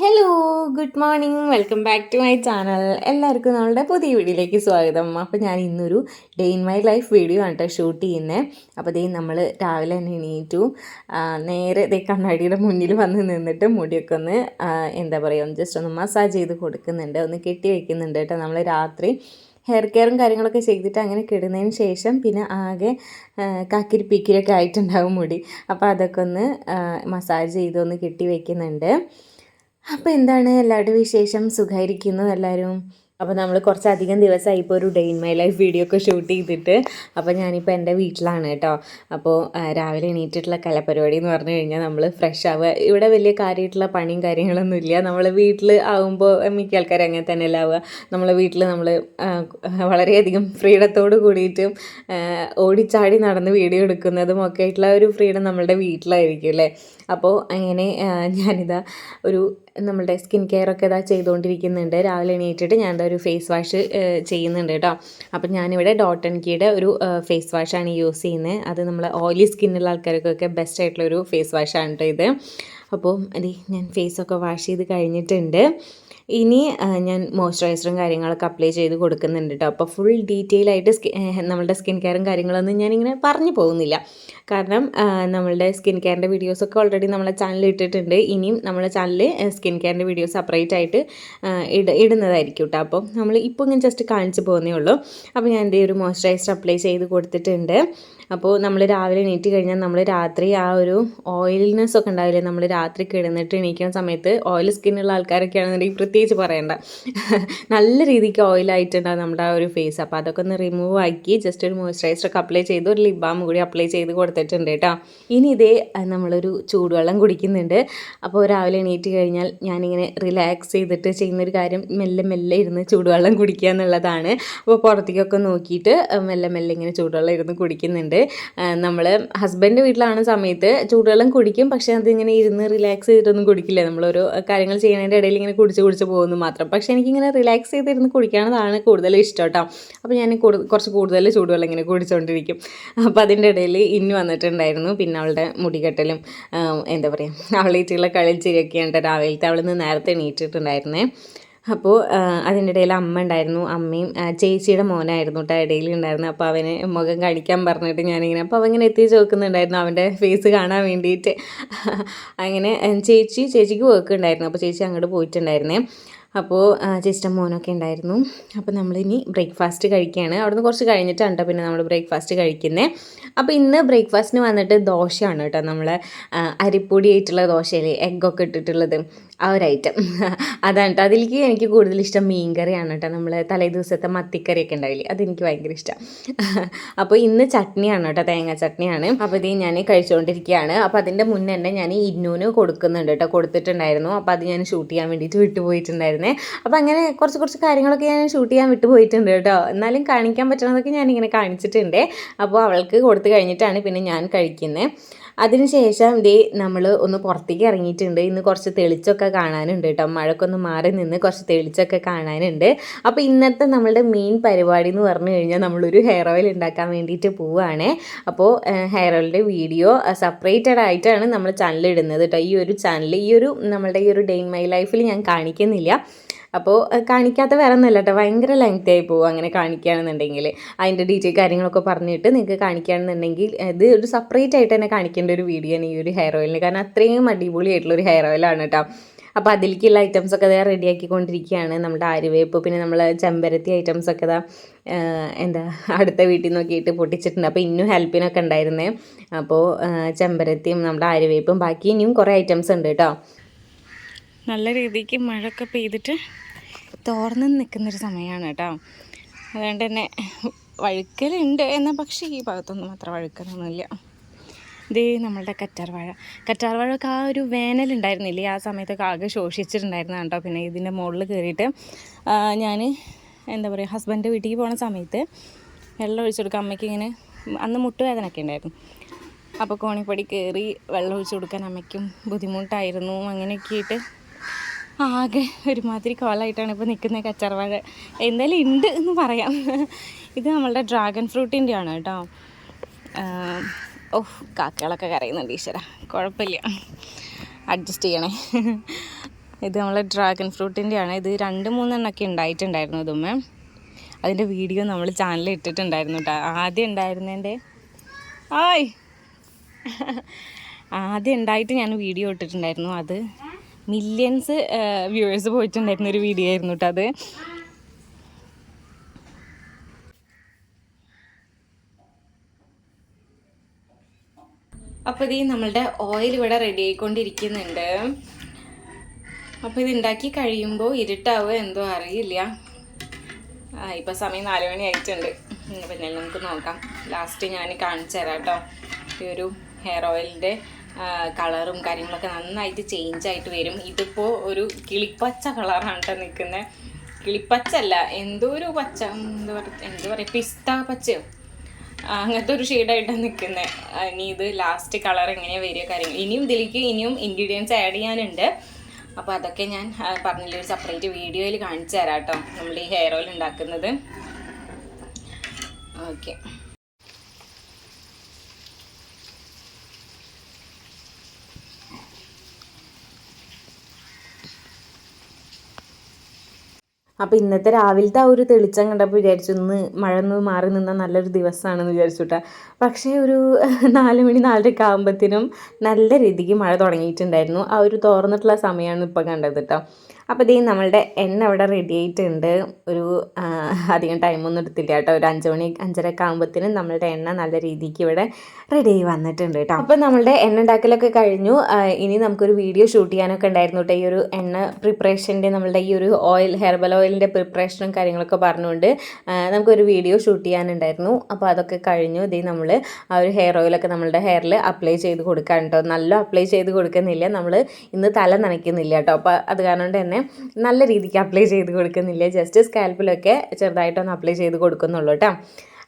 Hello good morning welcome back to my channel എല്ലാവർക്കും നമ്മളുടെ പുതിയ വീഡിയോയിലേക്ക് സ്വാഗതം. അപ്പോൾ ഞാൻ ഇന്നൊരു day in my life video ആണ് കേട്ടോ ഷൂട്ട് ചെയ്യുന്നത് അപ്പോൾ ദേ നമ്മൾ രാവിലെ തന്നെ എണീറ്റു. നേരെ ദേ കണ്ണാടിയുടെ മുന്നിൽ വന്ന് നിന്നിട്ട് മുടിയൊക്കെ ഒന്ന് എന്താ പറയുക ഒന്ന് ജസ്റ്റ് ഒന്ന് മസാജ് ചെയ്ത് കൊടുക്കുന്നുണ്ട്. ഒന്ന് കെട്ടി വയ്ക്കുന്നുണ്ട് കേട്ടോ നമ്മൾ രാത്രി. ഹെയർ കെയറും കാര്യങ്ങളൊക്കെ ചെയ്തിട്ട് അങ്ങനെ കിടുന്നതിന് ശേഷം പിന്നെ ആകെ കാക്കിരി പീക്കിരിയൊക്കെ ആയിട്ടുണ്ടാവും മുടി. അപ്പോൾ അതൊക്കെ ഒന്ന് മസാജ് ചെയ്ത് ഒന്ന് കെട്ടി വെക്കുന്നുണ്ട്. അപ്പോൾ എന്താണ് എല്ലാവരുടെ വിശേഷം? സുഖമായിരിക്കുന്നു എല്ലാവരും. അപ്പോൾ നമ്മൾ കുറച്ചധികം ദിവസമായി ഇപ്പോൾ ഒരു day in my life video ഒക്കെ ഷൂട്ട് ചെയ്തിട്ട്. അപ്പോൾ ഞാനിപ്പോൾ എന്റെ വീട്ടിലാണ് കേട്ടോ. അപ്പോൾ രാവിലെ എണീറ്റിട്ടുള്ള കലപരിപാടി എന്ന് പറഞ്ഞു കഴിഞ്ഞാൽ നമ്മൾ ഫ്രഷ് ആവുക. ഇവിടെ വലിയ കാര്യമായിട്ടുള്ള പണിയും കാര്യങ്ങളൊന്നും ഇല്ല. നമ്മൾ വീട്ടിൽ ആകുമ്പോൾ മിക്ക ആൾക്കാർ അങ്ങനെ തന്നെ ആവുക. നമ്മളെ വീട്ടിൽ നമ്മൾ വളരെയധികം ഫ്രീഡത്തോട് കൂടിയിട്ടും ഓടിച്ചാടി നടന്ന് വീഡിയോ എടുക്കുന്നതും ഒക്കെ ആയിട്ടുള്ള ഒരു ഫ്രീഡം നമ്മളുടെ വീട്ടിലായിരിക്കും അല്ലേ? അപ്പോൾ അങ്ങനെ ഞാനിതാ ഒരു നമ്മളുടെ സ്കിൻ കെയർ ഒക്കെ ഇതാ ചെയ്തുകൊണ്ടിരിക്കുന്നുണ്ട്. രാവിലെ എണീറ്റിട്ട് ഞാൻ ഒരു ഫേസ് വാഷ് ചെയ്യുന്നുണ്ട് കേട്ടോ. അപ്പം ഞാനിവിടെ ഡോട്ട് ആൻഡ് കീയുടെ ഒരു ഫേസ് വാഷാണ് യൂസ് ചെയ്യുന്നത് അത് നമ്മൾ ഓയിലി സ്കിന്നുള്ള ആൾക്കാർക്കൊക്കെ ബെസ്റ്റ് ആയിട്ടുള്ളൊരു ഫേസ് വാഷാണ് കേട്ടോ ഇത്. അപ്പോൾ അതെ ഞാൻ ഫേസൊക്കെ വാഷ് ചെയ്ത് കഴിഞ്ഞിട്ടുണ്ട്. ഇനി ഞാൻ മോയ്സ്ചറൈസറും കാര്യങ്ങളൊക്കെ അപ്ലൈ ചെയ്ത് കൊടുക്കുന്നുണ്ട് കേട്ടോ അപ്പോൾ ഫുൾ ഡീറ്റെയിൽ ആയിട്ട് സ്കി നമ്മളുടെ സ്കിൻ കെയറും കാര്യങ്ങളൊന്നും ഞാനിങ്ങനെ പറഞ്ഞു പോകുന്നില്ല. കാരണം നമ്മളുടെ സ്കിൻ കെയറിന്റെ വീഡിയോസൊക്കെ ഓൾറെഡി നമ്മളെ ചാനലിൽ ഇട്ടിട്ടുണ്ട്. ഇനിയും നമ്മളെ ചാനലിൽ സ്കിൻ കെയറിന്റെ വീഡിയോസ് സെപ്പറേറ്റ് ആയിട്ട് ഇട ഇടുന്നതായിരിക്കും കേട്ടോ അപ്പോൾ നമ്മൾ ഇപ്പോൾ ഇങ്ങനെ ജസ്റ്റ് കാണിച്ചു പോകുന്നേ ഉള്ളൂ. അപ്പോൾ ഞാൻ എന്റെ ഒരു മോയ്സ്ചറൈസർ അപ്ലൈ ചെയ്ത് കൊടുത്തിട്ടുണ്ട്. അപ്പോൾ നമ്മൾ രാവിലെ എണീറ്റ് കഴിഞ്ഞാൽ നമ്മൾ രാത്രി ആ ഒരു ഓയിൽനെസ് ഒക്കെ ഉണ്ടാവില്ലേ? നമ്മൾ രാത്രി കിടന്നിട്ട് എണീക്കുന്ന സമയത്ത് ഓയിൽ സ്കിന്നുള്ള ആൾക്കാരൊക്കെ ആണെന്നുണ്ടെങ്കിൽ പ്രത്യേകിച്ച് പറയണ്ട. നല്ല രീതിക്ക് ഓയിലായിട്ടുണ്ടാകും നമ്മുടെ ആ ഒരു ഫേസ് അപ്പോൾ അതൊക്കെ ഒന്ന് റിമൂവ് ആക്കി ജസ്റ്റ് ഒരു മോയ്സ്ചറൈസർ ഒക്കെ അപ്ലൈ ചെയ്ത് ഒരു ലിപ് ബാം കൂടി അപ്ലൈ ചെയ്ത് കൊടുത്തിട്ടുണ്ട് കേട്ടോ ഇനി ഇതേ നമ്മളൊരു ചൂടുവെള്ളം കുടിക്കുന്നുണ്ട്. അപ്പോൾ രാവിലെ എണീറ്റ് കഴിഞ്ഞാൽ ഞാനിങ്ങനെ റിലാക്സ് ചെയ്തിട്ട് ചെയ്യുന്നൊരു കാര്യം മെല്ലെ മെല്ലെ ഇരുന്ന് ചൂടുവെള്ളം കുടിക്കുക എന്നുള്ളതാണ്. അപ്പോൾ പുറത്തേക്കൊക്കെ നോക്കിയിട്ട് മെല്ലെ മെല്ലെ ഇങ്ങനെ ചൂടുവെള്ളം ഇരുന്ന് കുടിക്കുന്നുണ്ട്. നമ്മൾ ഹസ്ബൻഡ് വീട്ടിലാണ് സമയത്ത് ചൂടുവെള്ളം കുടിക്കും. പക്ഷേ അതിങ്ങനെ ഇരുന്ന് റിലാക്സ് ചെയ്തിട്ടൊന്നും കുടിക്കില്ല. നമ്മളൊരു കാര്യങ്ങൾ ചെയ്യുന്നതിന്റെ ഇടയിൽ ഇങ്ങനെ കുടിച്ച് കുടിച്ച് പോകുന്നു മാത്രം. പക്ഷേ എനിക്കിങ്ങനെ റിലാക്സ് ചെയ്തിരുന്ന് കുടിക്കാനതാണ് കൂടുതൽ ഇഷ്ടം കേട്ടോ. അപ്പോൾ ഞാൻ കുറച്ച് കൂടുതൽ ചൂടുവെള്ളം ഇങ്ങനെ കുടിച്ചുകൊണ്ടിരിക്കും അപ്പോൾ അതിന്റെ ഇടയിൽ ഇന്നു വന്നിട്ടുണ്ടായിരുന്നു. പിന്നെ അവളുടെ മുടികെട്ടലും എന്താ പറയുക അവളേറ്റുള്ള കളിച്ചിരിയൊക്കെയാണ് രാവിലത്തെ അവളിൽ നിന്ന് നേരത്തെ എണീറ്റിട്ടുണ്ടായിരുന്നേ. അപ്പോൾ അതിന്റെ ഇടയിൽ അമ്മ ഉണ്ടായിരുന്നു. അമ്മയും ചേച്ചിയുടെ മോനായിരുന്നു കേട്ടോ ഇടയിൽ ഉണ്ടായിരുന്നു അപ്പോൾ അവനെ മുഖം കാണിക്കാൻ പറഞ്ഞിട്ട് ഞാനിങ്ങനെ അപ്പോൾ അവങ്ങനെ എത്തിച്ച് നോക്കുന്നുണ്ടായിരുന്നു അവന്റെ ഫേസ് കാണാൻ വേണ്ടിയിട്ട്. അങ്ങനെ ചേച്ചി ചേച്ചിക്ക് വർക്ക് ഉണ്ടായിരുന്നു. അപ്പോൾ ചേച്ചി അങ്ങോട്ട് പോയിട്ടുണ്ടായിരുന്നേ. അപ്പോൾ ചേച്ചിയുടെ മോനൊക്കെ ഉണ്ടായിരുന്നു. അപ്പോൾ നമ്മളിനി ബ്രേക്ക്ഫാസ്റ്റ് കഴിക്കുകയാണ്. അവിടുന്ന് കുറച്ച് കഴിഞ്ഞിട്ടാണ് കേട്ടോ പിന്നെ നമ്മൾ ബ്രേക്ക്ഫാസ്റ്റ് കഴിക്കുന്നത് അപ്പോൾ ഇന്ന് ബ്രേക്ക്ഫാസ്റ്റിന് വന്നിട്ട് ദോശയാണ് കേട്ടോ നമ്മൾ ആ, അരിപ്പൊടി ആയിട്ടുള്ള ദോശയിൽ എഗ്ഗൊക്കെ ഇട്ടിട്ടുള്ളത്. ആ ഒരു ഐറ്റം അതാണ് കേട്ടോ അതിലേക്ക് എനിക്ക് കൂടുതൽ ഇഷ്ടം മീൻ കറിയാണ് കേട്ടോ നമ്മൾ തലേ ദിവസത്തെ മത്തിക്കറിയൊക്കെ ഉണ്ടാവില്ലേ? അതെനിക്ക് ഭയങ്കര ഇഷ്ടം. അപ്പോൾ ഇന്ന് ചട്നിയാണ് കേട്ടോ തേങ്ങ ചട്നിയാണ്. അപ്പോൾ ഇത് ഞാൻ കഴിച്ചുകൊണ്ടിരിക്കുകയാണ് അപ്പോൾ അതിന്റെ മുന്നേ തന്നെ ഞാൻ ഇന്നൂന് കൊടുക്കുന്നുണ്ട് കേട്ടോ കൊടുത്തിട്ടുണ്ടായിരുന്നു. അപ്പോൾ അത് ഞാൻ ഷൂട്ട് ചെയ്യാൻ വേണ്ടിയിട്ട് വിട്ടുപോയിട്ടുണ്ടായിരുന്നേ. അപ്പോൾ അങ്ങനെ കുറച്ച് കുറച്ച് കാര്യങ്ങളൊക്കെ ഞാൻ ഷൂട്ട് ചെയ്യാൻ വിട്ടുപോയിട്ടുണ്ട് കേട്ടോ എന്നാലും കാണിക്കാൻ പറ്റണതൊക്കെ ഞാനിങ്ങനെ കാണിച്ചിട്ടുണ്ട്. അപ്പോൾ അവൾക്ക് കൊടുത്തു കഴിഞ്ഞിട്ടാണ് പിന്നെ ഞാൻ കഴിക്കുന്നത് അതിനുശേഷം ദേ നമ്മൾ ഒന്ന് പുറത്തേക്ക് ഇറങ്ങിയിട്ടുണ്ട്. ഇന്ന് കുറച്ച് തെളിച്ചൊക്കെ കാണാനുണ്ട് കേട്ടോ. മഴക്കൊന്ന് മാറി നിന്ന് കുറച്ച് തെളിച്ചൊക്കെ കാണാനുണ്ട്. അപ്പോൾ ഇന്നത്തെ നമ്മളുടെ മെയിൻ പരിപാടി എന്ന് പറഞ്ഞു കഴിഞ്ഞാൽ നമ്മളൊരു ഹെയർ ഓയിൽ ഉണ്ടാക്കാൻ വേണ്ടിയിട്ട് പോവുകയാണ് അപ്പോൾ ഹെയർ ഓയിലിന്റെ വീഡിയോ സെപ്പറേറ്റഡ് ആയിട്ടാണ് നമ്മൾ ചാനൽ ഇടുന്നത് കേട്ടോ. ഈ ഒരു ചാനൽ ഈ ഒരു നമ്മളുടെ ഈ ഒരു ഡേ മൈ ലൈഫിൽ ഞാൻ കാണിക്കുന്നില്ല. അപ്പോൾ കാണിക്കാത്ത വേറെ ഒന്നുമല്ല കേട്ടോ ഭയങ്കര ലെങ്ത് ആയി പോകും അങ്ങനെ കാണിക്കുകയാണെന്നുണ്ടെങ്കിൽ അതിന്റെ ഡീറ്റെയിൽ കാര്യങ്ങളൊക്കെ പറഞ്ഞിട്ട് നിങ്ങൾക്ക് കാണിക്കുകയാണെന്നുണ്ടെങ്കിൽ ഇത് ഒരു സെപ്പറേറ്റ് ആയിട്ട് തന്നെ കാണിക്കേണ്ട ഒരു വീഡിയോ ആണ് ഈ ഒരു ഹെയർ ഓയിലിന് കാരണം അത്രയും അടിപൊളിയായിട്ടുള്ള ഒരു ഹെയർ ഓയിലാണ് കേട്ടോ അപ്പോൾ അതിലേക്കുള്ള ഐറ്റംസ് ഒക്കെ ഇതാ റെഡിയാക്കിക്കൊണ്ടിരിക്കുകയാണ് നമ്മുടെ ആര്യവേപ്പ് പിന്നെ നമ്മൾ ചെമ്പരത്തി ഐറ്റംസ് ഒക്കെ ഇതാ എന്താ അടുത്ത വീട്ടിൽ നോക്കിയിട്ട് പൊട്ടിച്ചിട്ടുണ്ട്. അപ്പോൾ ഇന്നും ഹെൽപ്പിനൊക്കെ ഉണ്ടായിരുന്നേ. അപ്പോൾ ചെമ്പരത്തിയും നമ്മുടെ ആര്യവേപ്പും ബാക്കി ഇനിയും കുറേ ഐറ്റംസ് ഉണ്ട് കേട്ടോ നല്ല രീതിക്ക് മഴയൊക്കെ പെയ്തിട്ട് തോർന്ന് നിൽക്കുന്നൊരു സമയമാണ് കേട്ടോ. അതുകൊണ്ട് തന്നെ വഴുക്കലുണ്ട് എന്നാൽ പക്ഷേ ഈ ഭാഗത്തൊന്നും അത്ര വഴുക്കലൊന്നുമില്ല. ഇതേ നമ്മളുടെ കറ്റാർ വാഴ. കറ്റാർ വാഴയൊക്കെ ആ ഒരു വേനലുണ്ടായിരുന്നില്ലേ ആ സമയത്തൊക്കെ ആകെ ശോഷിച്ചിട്ടുണ്ടായിരുന്നു കേട്ടോ. പിന്നെ ഇതിന്റെ മുകളിൽ കയറിയിട്ട് ഞാൻ എന്താ പറയുക ഹസ്ബൻഡ് വീട്ടിലേക്ക് പോണ സമയത്ത് വെള്ളം ഒഴിച്ചു കൊടുക്കാൻ അമ്മയ്ക്ക് ഇങ്ങനെ അന്ന് മുട്ടുവേദനയൊക്കെ ഉണ്ടായിരുന്നു. അപ്പോൾ കോണിപ്പടി കയറി വെള്ളം ഒഴിച്ചു കൊടുക്കാൻ അമ്മയ്ക്കും ബുദ്ധിമുട്ടായിരുന്നു. അങ്ങനെയൊക്കെ ആയിട്ട് ആകെ ഒരുമാതിരി കോളായിട്ടാണ് ഇപ്പോൾ നിൽക്കുന്നത് കച്ചറവാഴ എന്തായാലും ഉണ്ട് എന്ന് പറയാം. ഇത് നമ്മളുടെ ഡ്രാഗൺ ഫ്രൂട്ടിന്റെ ആണ് കേട്ടോ ഓഹ് കാക്കകളൊക്കെ കരയുന്നുണ്ട് ഈശ്വര. കുഴപ്പമില്ല. അഡ്ജസ്റ്റ് ചെയ്യണേ. ഇത് നമ്മളെ ഡ്രാഗൺ ഫ്രൂട്ടിന്റെ ആണ് ഇത് രണ്ട് മൂന്നെണ്ണമൊക്കെ ഉണ്ടായിട്ടുണ്ടായിരുന്നു ഇതുമ്മേ. അതിന്റെ വീഡിയോ നമ്മൾ ചാനലിൽ ഇട്ടിട്ടുണ്ടായിരുന്നു കേട്ടോ. ആദ്യം ഉണ്ടായിരുന്നതിന്റെ ആയ് ആദ്യം ഉണ്ടായിട്ട് ഞാൻ വീഡിയോ ഇട്ടിട്ടുണ്ടായിരുന്നു. അത് മില്യൺസ് വ്യൂവേഴ്സ് പോയിട്ടുണ്ടായിരുന്ന ഒരു വീഡിയോ ആയിരുന്നു കേട്ടോ അത്. അപ്പോൾ ഇത് നമ്മളുടെ ഓയിൽ ഇവിടെ റെഡി ആയിക്കൊണ്ടിരിക്കുന്നുണ്ട്. അപ്പോൾ ഇത് ഉണ്ടാക്കി കഴിയുമ്പോൾ ഇരുട്ടാവുക എന്തോ അറിയില്ല. ഇപ്പം സമയം നാല് മണി ആയിട്ടുണ്ട്. ഞാൻ നമുക്ക് നോക്കാം. ലാസ്റ്റ് ഞാൻ കാണിച്ചു തരാം കേട്ടോ ഈ ഒരു ഹെയർ ഓയിലിന്റെ കളറും കാര്യങ്ങളൊക്കെ നന്നായിട്ട് ചേഞ്ച് ആയിട്ട് വരും. ഇതിപ്പോൾ ഒരു കിളിപ്പച്ച കളറാണ് കേട്ടോ നിൽക്കുന്നത് കിളിപ്പച്ച അല്ല എന്തോ ഒരു പച്ച എന്താ പറയുക എന്താ പറയുക പിസ്ത പച്ചയോ? അങ്ങനത്തെ ഒരു ഷെയ്ഡായിട്ടാണ് നിൽക്കുന്നത് ഇനി ഇത് ലാസ്റ്റ് കളർ എങ്ങനെയാണ് വരിക കാര്യങ്ങൾ. ഇനിയും ഇതിലേക്ക് ഇനിയും ഇൻഗ്രീഡിയൻസ് ആഡ് ചെയ്യാനുണ്ട്. അപ്പോൾ അതൊക്കെ ഞാൻ പറഞ്ഞില്ല ഒരു സെപ്പറേറ്റ് വീഡിയോയിൽ കാണിച്ചു തരാം കേട്ടോ നമ്മൾ ഈ ഹെയർ ഓയിൽ ഉണ്ടാക്കുന്നത്. ഓക്കെ അപ്പോൾ ഇന്നത്തെ രാവിലത്തെ ആ ഒരു തെളിച്ചം കണ്ടപ്പോൾ വിചാരിച്ചു ഇന്ന് മഴ ഒന്ന് മാറി നിന്നാൽ നല്ലൊരു ദിവസമാണെന്ന് വിചാരിച്ചു കേട്ടോ പക്ഷേ ഒരു നാല് മണി നാലരയൊക്കെ ആകുമ്പോഴത്തേനും നല്ല രീതിക്ക് മഴ തുടങ്ങിയിട്ടുണ്ടായിരുന്നു. ആ ഒരു തോർന്നിട്ടുള്ള സമയമാണ് ഇപ്പോൾ കണ്ടത് കേട്ടോ അപ്പോൾ ഇതേ നമ്മളുടെ എണ്ണ ഇവിടെ റെഡി ആയിട്ടുണ്ട്. ഒരു അധികം ടൈമൊന്നും എടുത്തില്ല കേട്ടോ. ഒരു അഞ്ച് മണി അഞ്ചരയൊക്കെ ആകുമ്പോഴത്തേനും നമ്മളുടെ എണ്ണ നല്ല രീതിക്ക് ഇവിടെ റെഡി ആയി വന്നിട്ടുണ്ട് കേട്ടോ. അപ്പോൾ നമ്മളുടെ എണ്ണ ഉണ്ടാക്കലൊക്കെ കഴിഞ്ഞു. ഇനി നമുക്കൊരു വീഡിയോ ഷൂട്ട് ചെയ്യാനൊക്കെ ഉണ്ടായിരുന്നു കേട്ടോ. ഈ ഒരു എണ്ണ പ്രിപ്പറേഷന്റെ നമ്മളുടെ ഈ ഒരു ഓയിൽ ഹെർബൽ ഓയിലിന്റെ പ്രിപ്പറേഷനും കാര്യങ്ങളൊക്കെ പറഞ്ഞുകൊണ്ട് നമുക്കൊരു വീഡിയോ ഷൂട്ട് ചെയ്യാനുണ്ടായിരുന്നു. അപ്പോൾ അതൊക്കെ കഴിഞ്ഞു. ഇതേ നമ്മൾ ആ ഒരു ഹെയർ ഓയിലൊക്കെ നമ്മളുടെ ഹെയറിൽ അപ്ലൈ ചെയ്ത് കൊടുക്കാൻ കേട്ടോ. നല്ല അപ്ലൈ ചെയ്ത് കൊടുക്കുന്നില്ല. നമ്മൾ ഇന്ന് തല നനയ്ക്കുന്നില്ല കേട്ടോ. അപ്പോൾ അത് കാരണം തന്നെ നല്ല രീതിക്ക് അപ്ലൈ ചെയ്ത് കൊടുക്കുന്നില്ല? ജസ്റ്റ് സ്കാൽപ്പിലൊക്കെ ചെറുതായിട്ടൊന്ന് അപ്ലൈ ചെയ്ത് കൊടുക്കുന്നുള്ളൂ കേട്ടോ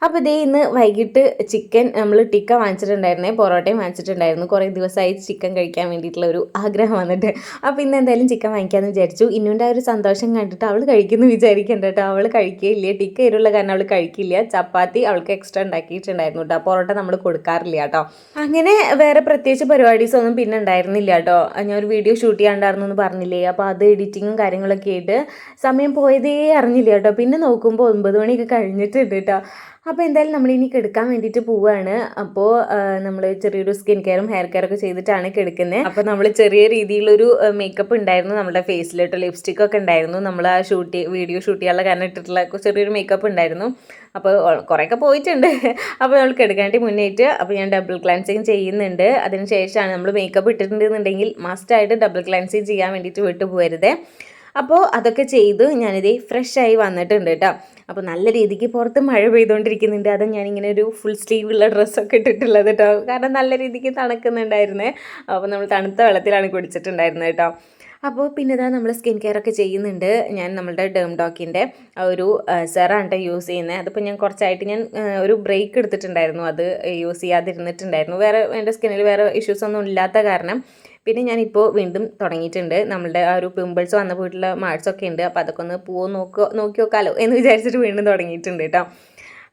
അപ്പോൾ ഇതേ ഇന്ന് വൈകിട്ട് ചിക്കൻ നമ്മൾ ടിക്ക വാങ്ങിച്ചിട്ടുണ്ടായിരുന്നേ പൊറോട്ടയും വാങ്ങിച്ചിട്ടുണ്ടായിരുന്നു. കുറേ ദിവസമായി ചിക്കൻ കഴിക്കാൻ വേണ്ടിയിട്ടുള്ള ഒരു ആഗ്രഹം വന്നിട്ട്. അപ്പോൾ ഇന്ന് എന്തായാലും ചിക്കൻ വാങ്ങിക്കാമെന്ന് വിചാരിച്ചു. ഇന്നുന്റെ ആ ഒരു സന്തോഷം കണ്ടിട്ട് അവൾ കഴിക്കുന്നു വിചാരിക്കേണ്ട കേട്ടോ. അവൾ കഴിക്കുകയില്ല ടിക്ക ഇരുള്ള കാരണം അവൾ കഴിക്കില്ല. ചപ്പാത്തി അവൾക്ക് എക്സ്ട്രാ ഉണ്ടാക്കിയിട്ടുണ്ടായിരുന്നു കേട്ടോ. പൊറോട്ട നമ്മൾ കൊടുക്കാറില്ല കേട്ടോ. അങ്ങനെ വേറെ പ്രത്യേകിച്ച് പരിപാടീസ് ഒന്നും പിന്നെ ഉണ്ടായിരുന്നില്ല കേട്ടോ. ഞാൻ ഒരു വീഡിയോ ഷൂട്ട് ചെയ്യാണ്ടായിരുന്നു എന്ന് പറഞ്ഞില്ലേ. അപ്പോൾ അത് എഡിറ്റിങ്ങും കാര്യങ്ങളൊക്കെ ആയിട്ട് സമയം പോയതേ അറിഞ്ഞില്ല കേട്ടോ. പിന്നെ നോക്കുമ്പോൾ ഒൻപത് മണിയൊക്കെ കഴിഞ്ഞിട്ടുണ്ട് കേട്ടോ. അപ്പോൾ എന്തായാലും നമ്മൾ ഇനി കിടക്കാൻ വേണ്ടിയിട്ട് പോവുകയാണ് അപ്പോൾ നമ്മൾ ചെറിയൊരു സ്കിൻ കെയറും ഹെയർ കെയറൊക്കെ ചെയ്തിട്ടാണ് കിടക്കുന്നത് അപ്പോൾ നമ്മൾ ചെറിയ രീതിയിലൊരു മേക്കപ്പ് ഉണ്ടായിരുന്നു. നമ്മുടെ ഫേസിലിട്ട് ലിപ്സ്റ്റിക് ഒക്കെ ഉണ്ടായിരുന്നു. നമ്മൾ ആ ഷൂട്ട് വീഡിയോ ഷൂട്ട് ചെയ്യാനുള്ള കാരണം ഇട്ടിട്ടുള്ള ചെറിയൊരു മേക്കപ്പ് ഉണ്ടായിരുന്നു. അപ്പോൾ കുറേയൊക്കെ പോയിട്ടുണ്ട്. അപ്പോൾ നമ്മൾ കെടുക്കാനായിട്ട് മുന്നേറ്റ് അപ്പോൾ ഞാൻ ഡബിൾ ക്ലാൻസിങ് ചെയ്യുന്നുണ്ട്. അതിന് ശേഷമാണ് നമ്മൾ മേക്കപ്പ് ഇട്ടിട്ടുണ്ടെന്നുണ്ടെങ്കിൽ മസ്റ്റായിട്ട് ഡബിൾ ക്ലാൻസിങ് ചെയ്യാൻ വേണ്ടിയിട്ട് വിട്ടു പോകരുത് അപ്പോൾ അതൊക്കെ ചെയ്ത് ഞാനിതേ ഫ്രഷായി വന്നിട്ടുണ്ട് കേട്ടോ അപ്പോൾ നല്ല രീതിക്ക് പുറത്ത് മഴ പെയ്തുകൊണ്ടിരിക്കുന്നുണ്ട് അത് ഞാനിങ്ങനെ ഒരു ഫുൾ സ്ലീവുള്ള ഡ്രസ്സൊക്കെ ഇട്ടിട്ടുള്ളത് കേട്ടോ കാരണം നല്ല രീതിക്ക് തണുക്കുന്നുണ്ടായിരുന്നേ. അപ്പോൾ നമ്മൾ തണുത്ത വെള്ളത്തിലാണ് കുടിച്ചിട്ടുണ്ടായിരുന്നത് കേട്ടോ അപ്പോൾ പിന്നെ ഇതാ നമ്മൾ സ്കിൻ കെയർ ഒക്കെ ചെയ്യുന്നുണ്ട്. ഞാൻ നമ്മളുടെ ഡേം ഡോക്കിന്റെ ഒരു സെറാണ് യൂസ് ചെയ്യുന്നത് അതിപ്പോൾ ഞാൻ കുറച്ചായിട്ട് ഞാൻ ഒരു ബ്രേക്ക് എടുത്തിട്ടുണ്ടായിരുന്നു. അത് യൂസ് ചെയ്യാതിരുന്നിട്ടുണ്ടായിരുന്നു. വേറെ എന്റെ സ്കിന്നിൽ വേറെ ഇഷ്യൂസ് ഒന്നും ഇല്ലാത്ത കാരണം പിന്നെ ഞാനിപ്പോൾ വീണ്ടും തുടങ്ങിയിട്ടുണ്ട്. നമ്മളുടെ ആ ഒരു പിമ്പിൾസ് വന്ന പോയിട്ടുള്ള മാർക്സ് ഒക്കെ ഉണ്ട്. അപ്പോൾ അതൊക്കെ ഒന്ന് പോവോ നോക്കോ നോക്കി നോക്കാമല്ലോ എന്ന് വിചാരിച്ചിട്ട് വീണ്ടും തുടങ്ങിയിട്ടുണ്ട് കേട്ടോ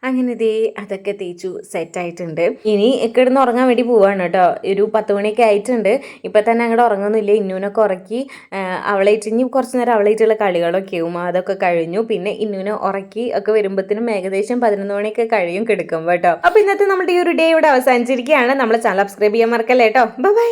അങ്ങനെ ദേ അതൊക്കെ തേച്ചു സെറ്റായിട്ടുണ്ട് ഇനി കിടന്ന് ഉറങ്ങാൻ വേണ്ടി പോവാണ് കേട്ടോ ഒരു പത്ത് മണിയൊക്കെ ആയിട്ടുണ്ട്. ഇപ്പം തന്നെ അങ്ങോട്ട് ഉറങ്ങുന്നില്ല. ഇന്നൂനൊക്കെ ഉറക്കി അവളേറ്റ് ഇനി കുറച്ച് നേരം അവളേറ്റുള്ള കളികളൊക്കെ ആവും. അതൊക്കെ കഴിഞ്ഞു. പിന്നെ ഇന്നൂനെ ഉറക്കി ഒക്കെ വരുമ്പോഴത്തേനും ഏകദേശം പതിനൊന്ന് മണിയൊക്കെ കഴിയും കിടക്കും കേട്ടോ അപ്പോൾ ഇന്നത്തെ നമ്മുടെ ഈ ഒരു ഡേ ഇവിടെ അവസാനിച്ചിരിക്കുകയാണ്. നമ്മളെ ചാനൽ സബ്സ്ക്രൈബ് ചെയ്യാൻ മറക്കല്ലേ കേട്ടോ ബൈ